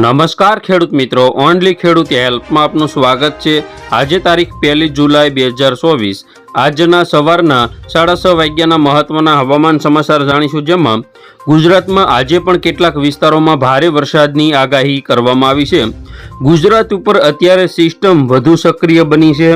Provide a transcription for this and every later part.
નમસ્કાર ખેડૂત મિત્રો, ઓનલી ખેડૂત હેલ્પમાં આપનું સ્વાગત છે. આજે તારીખ પહેલી જુલાઈ બે હજાર ચોવીસ. આજના સવારના સાડા છ વાગ્યાના મહત્વના હવામાન સમાચાર જાણીશું જેમાં ગુજરાતમાં આજે પણ કેટલાક વિસ્તારોમાં ભારે વરસાદની આગાહી કરવામાં આવી છે. ગુજરાત ઉપર અત્યારે સિસ્ટમ વધુ સક્રિય બની છે.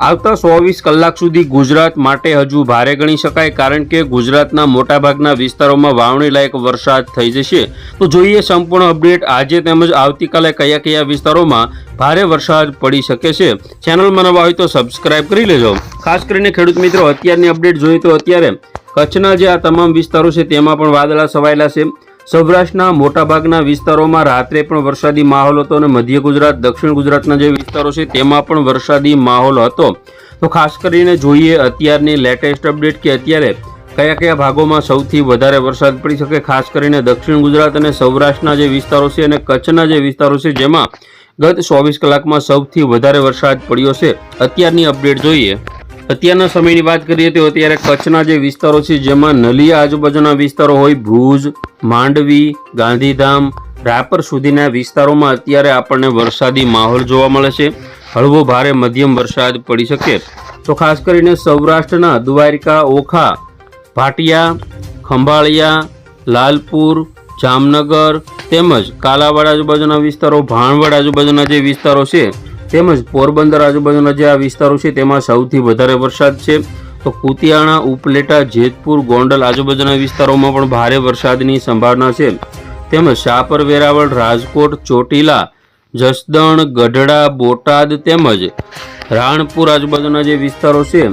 આવતા ચોવીસ કલાક સુધી ગુજરાત માટે હજુ ભારે ગણી શકાય કારણ કે ગુજરાતના મોટાભાગના વિસ્તારોમાં વાવણી લાયક વરસાદ થઈ જશે. તો જોઈએ સંપૂર્ણ અપડેટ. આજે તેમજ આવતીકાલે કયા કયા વિસ્તારોમાં ભારે વરસાદ પડી શકે છે. ચેનલમાં નવા હોય તો સબસ્ક્રાઇબ કરી લેજો. ખાસ કરીને ખેડૂત મિત્રો, અત્યારની અપડેટ જોઈએ તો અત્યારે કચ્છના જે આ તમામ વિસ્તારો છે તેમાં પણ વાદળા છવાયેલા છે. સૌરાષ્ટ્રના મોટાભાગના વિસ્તારોમાં રાત્રે પણ વરસાદી માહોલ હતો અને મધ્ય ગુજરાત, દક્ષિણ ગુજરાતના જે વિસ્તારો છે તેમાં પણ વરસાદી માહોલ હતો. તો ખાસ કરીને જોઈએ અત્યારની લેટેસ્ટ અપડેટ કે અત્યારે કયા કયા ભાગોમાં સૌથી વધારે વરસાદ પડી શકે, ખાસ કરીને દક્ષિણ ગુજરાત અને સૌરાષ્ટ્રના જે વિસ્તારો છે અને કચ્છના જે વિસ્તારો છે જેમાં ગત ચોવીસ કલાકમાં સૌથી વધારે વરસાદ પડ્યો છે. અત્યારની અપડેટ જોઈએ. અત્યારના સમયની વાત કરીએ તો અત્યારે કચ્છના જે વિસ્તારો છે જેમાં નલિયા આજુબાજુના વિસ્તારો હોય, ભુજ માંડવી, ગાંધીધામ રાપર સુધીના વિસ્તારોમાં અત્યારે આપણને વરસાદી માહોલ જોવા મળે છે. હળવો ભારે મધ્યમ વરસાદ પડી શકે તો ખાસ કરીને સૌરાષ્ટ્રના દ્વારિકા, ઓખા, ભાટિયા, ખંભાળિયા, લાલપુર, જામનગર તેમજ કાલાવાડ આજુબાજુના વિસ્તારો, ભાણવડ આજુબાજુના જે વિસ્તારો છે તેમજ પોરબંદર આજુબાજુના જે આ વિસ્તારો છે તેમાં સૌથી વધારે વરસાદ છે. તો કુતિયાણા, ઉપલેટા, જેતપુર, ગોંડલ આજુબાજુના વિસ્તારોમાં પણ ભારે વરસાદની સંભાવના છે. તેમજ શાપર, વેરાવળ, રાજકોટ, ચોટીલા, જસદણ, ગઢડા, બોટાદ તેમજ રાણપુર આજુબાજુના જે વિસ્તારો છે,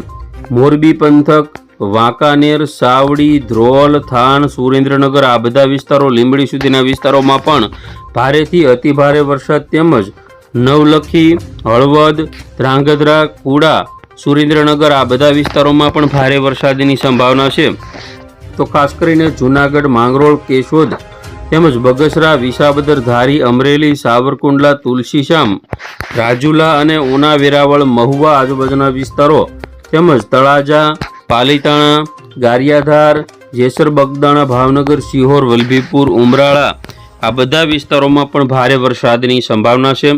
મોરબી, પંથક, વાંકાનેર, સાવડી, ધ્રોલ થાન સુરેન્દ્રનગર, આ બધા વિસ્તારો લીંબડી સુધીના વિસ્તારોમાં પણ ભારેથી અતિભારે વરસાદ તેમજ નવલખી, હળવદ, ધ્રાંગધ્રા, કુડા સુરેન્દ્રનગર આ બધા વિસ્તારોમાં પણ ભારે વરસાદની સંભાવના છે. તો ખાસ કરીને જૂનાગઢ, માંગરોળ, કેશોદ તેમજ બગસરા, વિસાવદર, ધારી, અમરેલી, સાવરકુંડલા તુલસીશ્યામ રાજુલા અને ઉના, વેરાવળ, મહુવા આજુબાજુના વિસ્તારો તેમજ તળાજા, પાલીતાણા, ગારિયાધાર, જેસર, બગદાણા, ભાવનગર સિહોર વલભીપુર, ઉમરાળા આ બધા વિસ્તારોમાં પણ ભારે વરસાદની સંભાવના છે.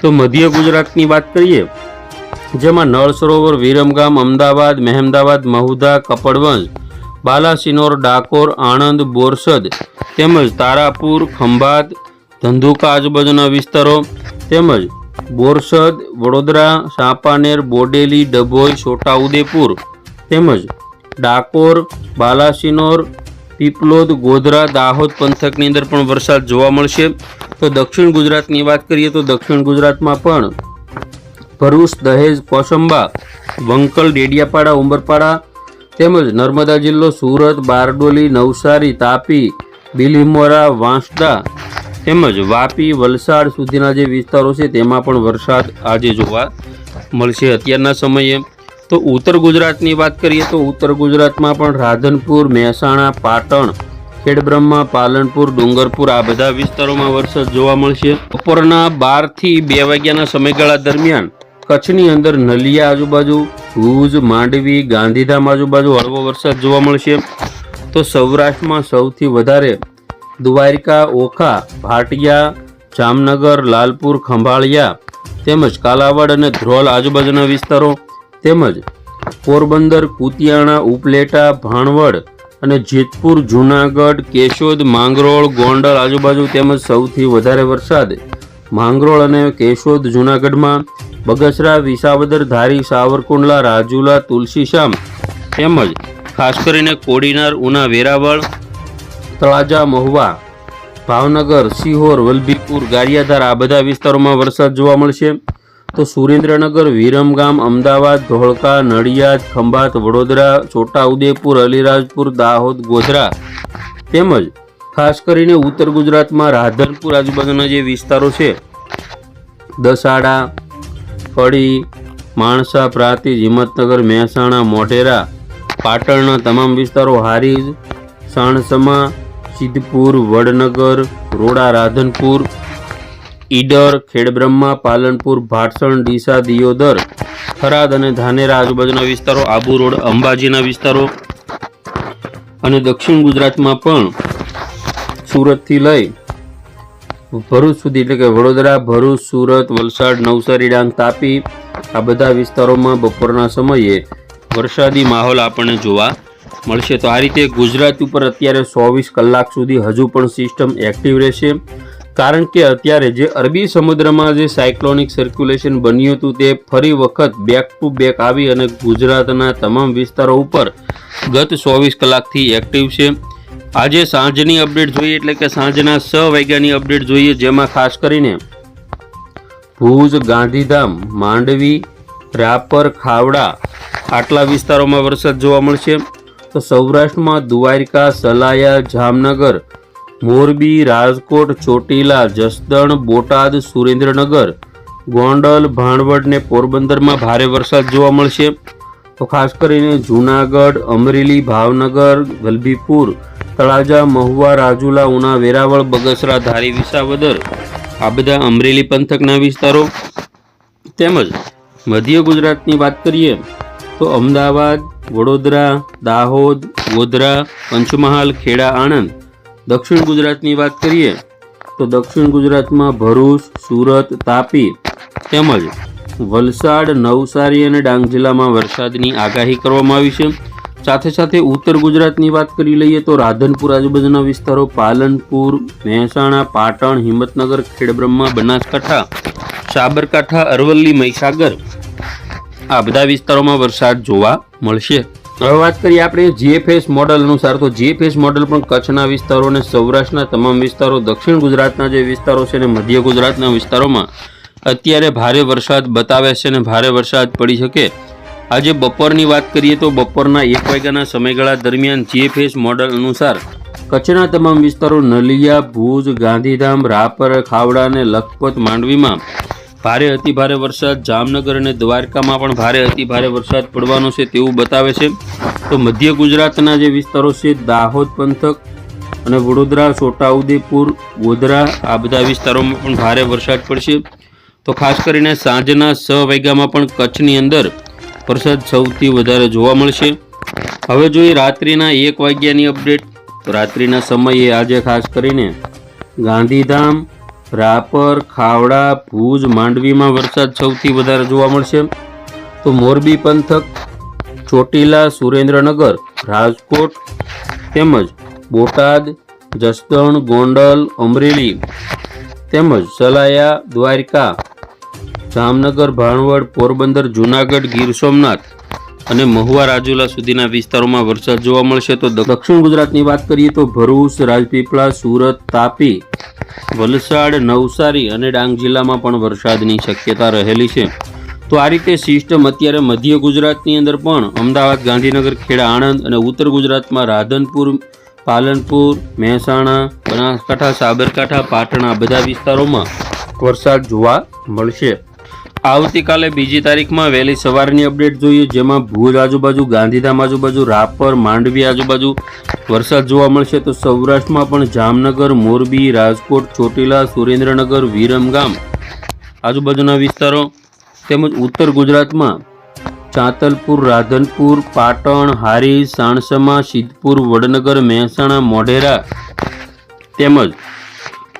તો મધ્ય ગુજરાતની વાત કરીએ જેમાં નળ સરોવર, વિરમગામ, અમદાવાદ, મહેમદાવાદ, મહુધા, કપડવંજ, બાલાસિનોર, ડાકોર, આણંદ, બોરસદ તેમજ તારાપુર, ખંભાત, ધંધુકા આજુબાજુના વિસ્તારો તેમજ બોરસદ, વડોદરા, સાપાનેર, બોડેલી, ડભોઈ, છોટાઉદેપુર તેમજ ડાકોર, બાલાસિનોર, પીપલોદ, ગોધરા, દાહોદ પંથકની અંદર પણ વરસાદ જોવા મળશે. તો દક્ષિણ ગુજરાતની વાત કરીએ તો દક્ષિણ ગુજરાતમાં પણ ભરૂચ, દહેજ, કોસંબા, વંકલ, ડેડિયાપાડા, ઉંબરપાડા તેમજ નર્મદા જિલ્લો, સુરત, બારડોલી, નવસારી, તાપી, બિલીમોરા, વાંસદા તેમજ વાપી, વલસાડ સુધીના જે વિસ્તારો છે તેમાં પણ વરસાદ આજે જોવા મળશે અત્યારના સમયે. તો ઉત્તર ગુજરાતની વાત કરીએ તો ઉત્તર ગુજરાતમાં પણ રાધનપુર, મહેસાણા, પાટણ, ખેડબ્રહ્મા, પાલનપુર, ડુંગરપુર આ બધા વિસ્તારોમાં વરસાદ જોવા મળશે. બપોરના બારથી બે વાગ્યાના સમયગાળા દરમિયાન કચ્છની અંદર નલિયા આજુબાજુ, ભુજ, માંડવી, ગાંધીધામ આજુબાજુ હળવો વરસાદ જોવા મળશે. તો સૌરાષ્ટ્રમાં સૌથી વધારે દ્વારિકા, ઓખા, ભાટિયા, જામનગર, લાલપુર, ખંભાળિયા તેમજ કાલાવાડ અને ધ્રોલ આજુબાજુના વિસ્તારો તેમજ પોરબંદર, કુતિયાણા, ઉપલેટા, ભાણવડ અને જેતપુર, જૂનાગઢ, કેશોદ, માંગરોળ, ગોંડલ આજુબાજુ તેમજ સૌથી વધારે વરસાદ માંગરોળ અને કેશોદ, જૂનાગઢમાં બગસરા, વિસાવદર, ધારી, સાવરકુંડલા, રાજુલા તુલસીશ્યામ તેમજ ખાસ કરીને કોડીનાર, ઉના, વેરાવળ, તળાજા, મહુવા, ભાવનગર, સિહોર, વલભીપુર, ગારિયાધાર આ બધા વિસ્તારોમાં વરસાદ જોવા મળશે. તો સુરેન્દ્રનગર, વિરમગામ, અમદાવાદ, ધોળકા, નડિયાદ, ખંભાત, વડોદરા, છોટાઉદેપુર, અલીરાજપુર, દાહોદ, ગોધરા તેમજ ખાસ કરીને ઉત્તર ગુજરાતમાં રાધનપુર આજુબાજુના જે વિસ્તારો છે, દસાડા કડી માણસા પ્રાતિજ હિંમતનગર, મહેસાણા, મોઢેરા, પાટણના તમામ વિસ્તારો હારીજ, સાણસમા, સિદ્ધપુર, વડનગર, રોડા, રાધનપુર, ઈડર, ખેડબ્રહ્મા, પાલનપુર, ભાટસણ, ડીસા, દિયોદર, થરાદ અને ધાનેરા આજુબાજુના વિસ્તારો, આબુ રોડ, અંબાજીના વિસ્તારો અને દક્ષિણ ગુજરાતમાં પણ સુરતથી લઈ ભરૂચ સુધી, એટલે કે વડોદરા, ભરૂચ, સુરત, વલસાડ, નવસારી, ડાંગ, તાપી, આ બધા વિસ્તારોમાં બપોરના સમયે વરસાદી માહોલ આપણને જોવા મળશે. તો આ રીતે ગુજરાત ઉપર અત્યારે ચોવીસ કલાક સુધી હજુ પણ સિસ્ટમ એક્ટિવ રહેશે. કારણ કે અત્યારે જે અરબી સમુદ્રમાં જે સાયક્લોનિક સર્ક્યુલેશન બન્યું હતું, તે ફરી વખત બેક ટુ બેક આવી અને ગુજરાતના તમામ વિસ્તારો ઉપર ગત ચોવીસ કલાકથી એક્ટિવ છે. આજે સાંજની અપડેટ જોઈએ એટલે કે સાંજના છ વાગ્યાની અપડેટ જોઈએ, જેમાં ખાસ કરીને ભુજ, ગાંધીધામ, માંડવી, રાપર, ખાવડા આટલા વિસ્તારોમાં વરસાદ જોવા મળશે. તો સૌરાષ્ટ્રમાં દ્વારકા, સલાયા, જામનગર, મોરબી, રાજકોટ, ચોટીલા, જસદણ, બોટાદ, સુરેન્દ્રનગર, ગોંડલ, ભાણવડ ને પોરબંદરમાં ભારે વરસાદ જોવા મળશે. તો ખાસ કરીને જૂનાગઢ, અમરેલી, ભાવનગર વલભીપુર તળાજા, મહુવા, રાજુલા, ઉના, વેરાવળ, બગસરા, ધારી, વિસાવદર, આ બધા અમરેલી પંથકના વિસ્તારો. તેમજ મધ્ય ગુજરાતની વાત કરીએ તો અમદાવાદ, વડોદરા, દાહોદ, ગોધરા, પંચમહાલ, ખેડા, આણંદ, દક્ષિણ ગુજરાતની વાત કરીએ તો દક્ષિણ ગુજરાતમાં ભરૂચ, સુરત, તાપી તેમજ વલસાડ, નવસારી અને ડાંગ જિલ્લામાં વરસાદની આગાહી કરવામાં આવી છે. સાથે સાથે ઉત્તર ગુજરાતની વાત કરી લઈએ તો રાધનપુર આજુબાજુના વિસ્તારો પાલનપુર, મહેસાણા, પાટણ, હિંમતનગર, ખેડબ્રહ્મા, બનાસકાંઠા, સાબરકાંઠા, અરવલ્લી, મહીસાગર આ બધા વિસ્તારોમાં વરસાદ જોવા મળશે. હવે વાત કરીએ આપણે જીએફએસ મોડલ અનુસાર તો જીએફએસ મોડલ પણ કચ્છના વિસ્તારો અને સૌરાષ્ટ્રના તમામ વિસ્તારો, દક્ષિણ ગુજરાતના જે વિસ્તારો છે અને મધ્ય ગુજરાતના વિસ્તારોમાં અત્યારે ભારે વરસાદ બતાવે છે અને ભારે વરસાદ પડી શકે આજે બપોરની વાત કરીએ તો બપોરના એક વાગ્યાના સમયગાળા દરમિયાન જીએફએસ મોડલ અનુસાર કચ્છના તમામ વિસ્તારો નલિયા, ભુજ, ગાંધીધામ, રાપર, ખાવડા અને લખપત માંડવીમાં ભારે અતિભારે વરસાદ, જામનગર અને દ્વારકામાં પણ ભારે અતિભારે વરસાદ પડવાનો છે તેવું બતાવે છે. તો મધ્ય ગુજરાતના જે વિસ્તારો છે, દાહોદ પંથક અને વડોદરા, છોટાઉદેપુર, ગોધરા, આ બધા વિસ્તારોમાં પણ ભારે વરસાદ પડશે. તો ખાસ કરીને સાંજના છ વાગ્યામાં પણ કચ્છની અંદર વરસાદ સૌથી વધારે જોવા મળશે. હવે જોઈએ રાત્રિના એક વાગ્યાની અપડેટ. તો રાત્રિના સમયે આજે ખાસ કરીને ગાંધીધામ, રાપર, ખાવડા, ભુજ, માંડવીમાં વરસાદ સૌથી વધારે જોવા મળશે. તો મોરબી પંથક, ચોટીલા, સુરેન્દ્રનગર, રાજકોટ તેમજ બોટાદ, જસદણ, ગોંડલ, અમરેલી તેમજ સલાયા, દ્વારકા જામનગર, ભાણવડ, પોરબંદર, જૂનાગઢ, ગીર સોમનાથ અને મહુવા રાજુલા સુધીના વિસ્તારોમાં વરસાદ જોવા મળશે તો દક્ષિણ ગુજરાતની વાત કરીએ તો ભરૂચ, રાજપીપળા, સુરત, તાપી, વલસાડ, નવસારી અને ડાંગ જિલ્લામાં પણ વરસાદની શક્યતા રહેલી છે. તો આ રીતે સિસ્ટમ અત્યારે મધ્ય ગુજરાતની અંદર પણ અમદાવાદ, ગાંધીનગર, ખેડા, આણંદ અને ઉત્તર ગુજરાતમાં રાધનપુર, પાલનપુર, મહેસાણા, બનાસકાંઠા, સાબરકાંઠા, પાટણ આ બધા વિસ્તારોમાં વરસાદ જોવા મળશે. આવતીકાલે બીજી તારીખમાં વહેલી સવારની અપડેટ જોઈએ, જેમાં ભુજ આજુબાજુ, ગાંધીધામ આજુબાજુ, રાપર, માંડવી આજુબાજુ વરસાદ જોવા મળશે તો સૌરાષ્ટ્રમાં પણ જામનગર, મોરબી, રાજકોટ, ચોટીલા, સુરેન્દ્રનગર, વિરમગામ આજુબાજુના વિસ્તારો તેમજ ઉત્તર ગુજરાતમાં ચાંતલપુર, રાધનપુર, પાટણ, હારી, સાણસમા, સિદ્ધપુર, વડનગર, મહેસાણા, મોઢેરા તેમજ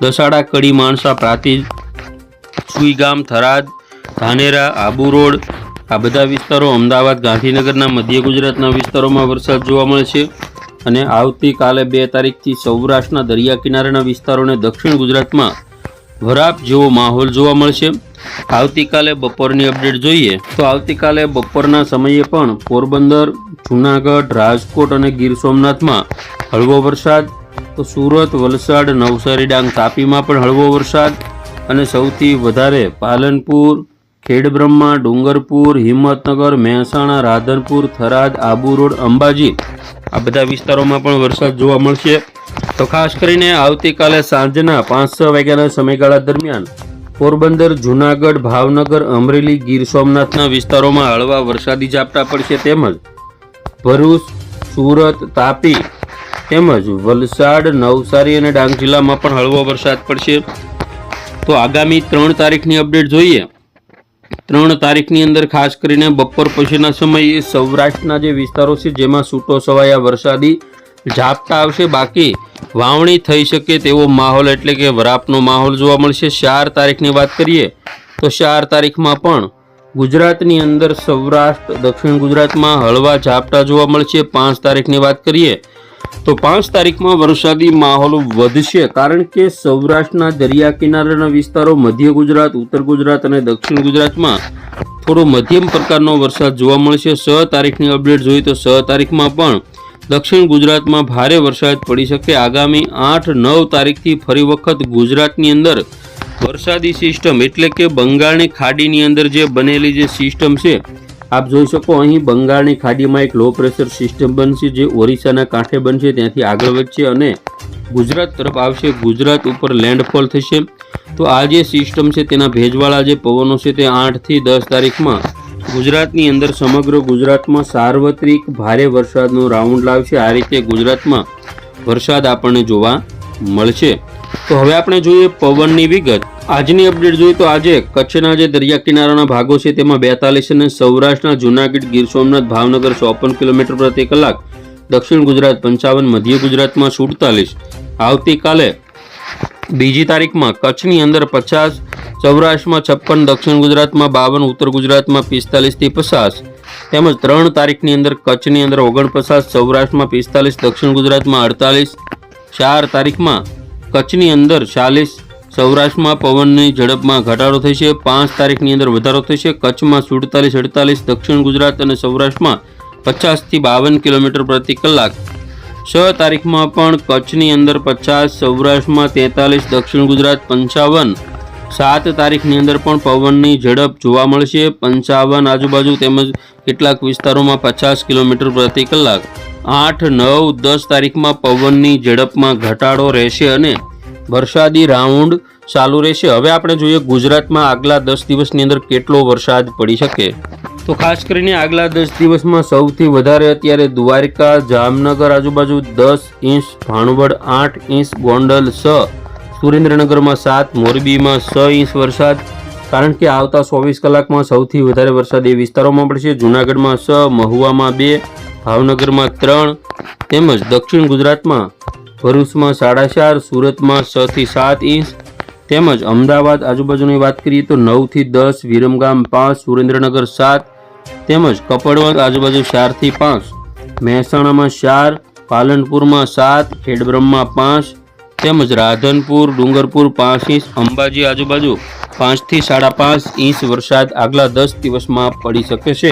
દસાડા, કડી, માણસા, પ્રાતિજ, સુઈગામ, થરાદ ધાનેરા, આબુ રોડ, આ બધા વિસ્તારો અમદાવાદ, ગાંધીનગરના મધ્ય ગુજરાતના વિસ્તારોમાં વરસાદ જોવા મળે છે અને આવતીકાલે બે તારીખથી સૌરાષ્ટ્રના દરિયા કિનારાના વિસ્તારોને દક્ષિણ ગુજરાતમાં વરાપ જેવો માહોલ જોવા મળશે. આવતીકાલે બપોરની અપડેટ જોઈએ તો આવતીકાલે બપોરના સમયે પણ પોરબંદર, જૂનાગઢ, રાજકોટ અને ગીર સોમનાથમાં હળવો વરસાદ, તો સુરત, વલસાડ, નવસારી, ડાંગ તાપીમાં પણ હળવો વરસાદ અને સૌથી વધારે પાલનપુર ખેડબ્રહ્મા, ડુંગરપુર, હિંમતનગર, મહેસાણા, રાધનપુર, થરાદ, આબુ રોડ, અંબાજી. આ બધા વિસ્તારોમાં પણ વરસાદ જોવા મળશે. તો ખાસ કરીને આવતીકાલે સાંજના પાંચ છ વાગ્યાના સમયગાળા દરમિયાન પોરબંદર, જૂનાગઢ, ભાવનગર, અમરેલી, ગીર સોમનાથના વિસ્તારોમાં હળવા વરસાદી ઝાપટા પડશે તેમજ ભરૂચ, સુરત, તાપી તેમજ વલસાડ, નવસારી અને ડાંગ જિલ્લામાં પણ હળવો વરસાદ પડશે. તો આગામી ત્રણ તારીખની અપડેટ જોઈએ. ત્રણ તારીખની અંદર ખાસ કરીને બપોર પછીના સમયે સૌરાષ્ટ્રના જે વિસ્તારો છે, જેમાં છૂટો છવાયા વરસાદી ઝાપટા આવશે. બાકી વાવણી થઈ શકે તેવો માહોલ એટલે કે વરાપનો માહોલ જોવા મળશે. ચાર તારીખની વાત કરીએ તો ચાર તારીખમાં પણ ગુજરાતની અંદર સૌરાષ્ટ્ર, દક્ષિણ ગુજરાતમાં હળવા ઝાપટા જોવા મળશે. પાંચ તારીખની વાત કરીએ તો પાંચ તારીખમાં વરસાદી માહોલ વધશે કારણ કે સૌરાષ્ટ્રના દરિયા કિનારાના વિસ્તારો મધ્ય ગુજરાત, ઉત્તર ગુજરાત અને દક્ષિણ ગુજરાતમાં થોડો મધ્યમ પ્રકારનો વરસાદ જોવા મળશે. છ તારીખની અપડેટ જોઈએ તો છ તારીખમાં પણ દક્ષિણ ગુજરાતમાં ભારે વરસાદ પડી શકે. આગામી આઠ, નવ તારીખથી ફરી વખત ગુજરાતની અંદર વરસાદી સિસ્ટમ એટલે કે બંગાળની ખાડીની અંદર જે બનેલી જે સિસ્ટમ છે આપ જોઈ શકો, અહીં બંગાળની ખાડીમાં એક લો પ્રેશર સિસ્ટમ બનશે જે ઓરિસ્સાના કાંઠે બનશે, ત્યાંથી આગળ વધશે અને ગુજરાત તરફ આવશે. ગુજરાત ઉપર લેન્ડફોલ થશે. તો આ જે સિસ્ટમ છે, તેના ભેજવાળા જે પવનો છે, તે આઠથી દસ તારીખમાં ગુજરાતની અંદર સમગ્ર ગુજરાતમાં સાર્વત્રિક ભારે વરસાદનો રાઉન્ડ લાવશે. આ રીતે ગુજરાતમાં વરસાદ આપણને જોવા મળશે. તો હવે આપણે જોઈએ પવનની વિગત. આજની અપડેટ જોઈએ તો આજે કચ્છના જે દરિયા કિનારાના ભાગો છે, તેમાં બેતાલીસ અને સૌરાષ્ટ્રના જુનાગઢ, ગીર સોમનાથ, ભાવનગર ચોપન કિલોમીટર પ્રતિ કલાક, દક્ષિણ ગુજરાત પંચાવન, મધ્ય ગુજરાતમાં સુડતાલીસ. આવતીકાલે બીજી તારીખમાં કચ્છની અંદર પચાસ, સૌરાષ્ટ્રમાં છપ્પન, દક્ષિણ ગુજરાતમાં બાવન, ઉત્તર ગુજરાતમાં પિસ્તાલીસથી પચાસ. તેમજ ત્રણ તારીખની અંદર કચ્છની અંદર ઓગણપચાસ, સૌરાષ્ટ્રમાં પિસ્તાલીસ, દક્ષિણ ગુજરાતમાં અડતાલીસ. ચાર તારીખમાં કચ્છની અંદર ચાલીસ સૌરાષ્ટ્રમાં પવનની ઝડપમાં ઘટાડો થશે. પાંચ તારીખની અંદર વધારો થશે. કચ્છમાં સુડતાલીસ, અડતાલીસ, દક્ષિણ ગુજરાત અને સૌરાષ્ટ્રમાં પચાસથી બાવન કિલોમીટર પ્રતિ કલાક. છ તારીખમાં પણ કચ્છની અંદર પચાસ, સૌરાષ્ટ્રમાં તેતાલીસ, દક્ષિણ ગુજરાત પંચાવન. સાત તારીખની અંદર પણ પવનની ઝડપ જોવા મળશે. પંચાવન આજુબાજુ તેમજ કેટલાક વિસ્તારોમાં પચાસ કિલોમીટર પ્રતિ કલાક. આઠ, નવ, દસ તારીખમાં પવનની ઝડપમાં ઘટાડો રહેશે અને વરસાદી રાઉન્ડ ચાલુ રહેશે. હવે આપણે જોઈએ ગુજરાતમાં આગલા દસ દિવસની અંદર કેટલો વરસાદ પડી શકે. તો ખાસ કરીને આગલા દસ દિવસમાં સૌથી વધારે અત્યારે દ્વારકા, જામનગર, આજુબાજુ દસ ઇંચ, ભાણવડ આઠ ઇંચ, ગોંડલ છ, સુરેન્દ્રનગરમાં સાત, મોરબીમાં છ ઇંચ વરસાદ. કારણ કે આવતા ચોવીસ કલાકમાં સૌથી વધારે વરસાદ એ વિસ્તારોમાં પડશે. જૂનાગઢમાં છ, મહુવામાં બે, ભાવનગરમાં ત્રણ, તેમજ દક્ષિણ ગુજરાતમાં ભરૂચમાં સાડા ચાર, સુરતમાં છ થી સાત ઇંચ. તેમજ અમદાવાદ આજુબાજુની વાત કરીએ તો નવથી દસ, વિરમગામ પાંચ, સુરેન્દ્રનગર સાત. તેમજ કપડવંત આજુબાજુ ચારથી પાંચ. મહેસાણામાં ચાર, પાલનપુરમાં સાત, ખેડબ્રહ્મમાં પાંચ. તેમજ રાધનપુર, ડુંગરપુર પાંચ ઇંચ, અંબાજી આજુબાજુ પાંચથી સાડા પાંચ ઇંચ વરસાદ આગલા દસ દિવસમાં પડી શકે છે.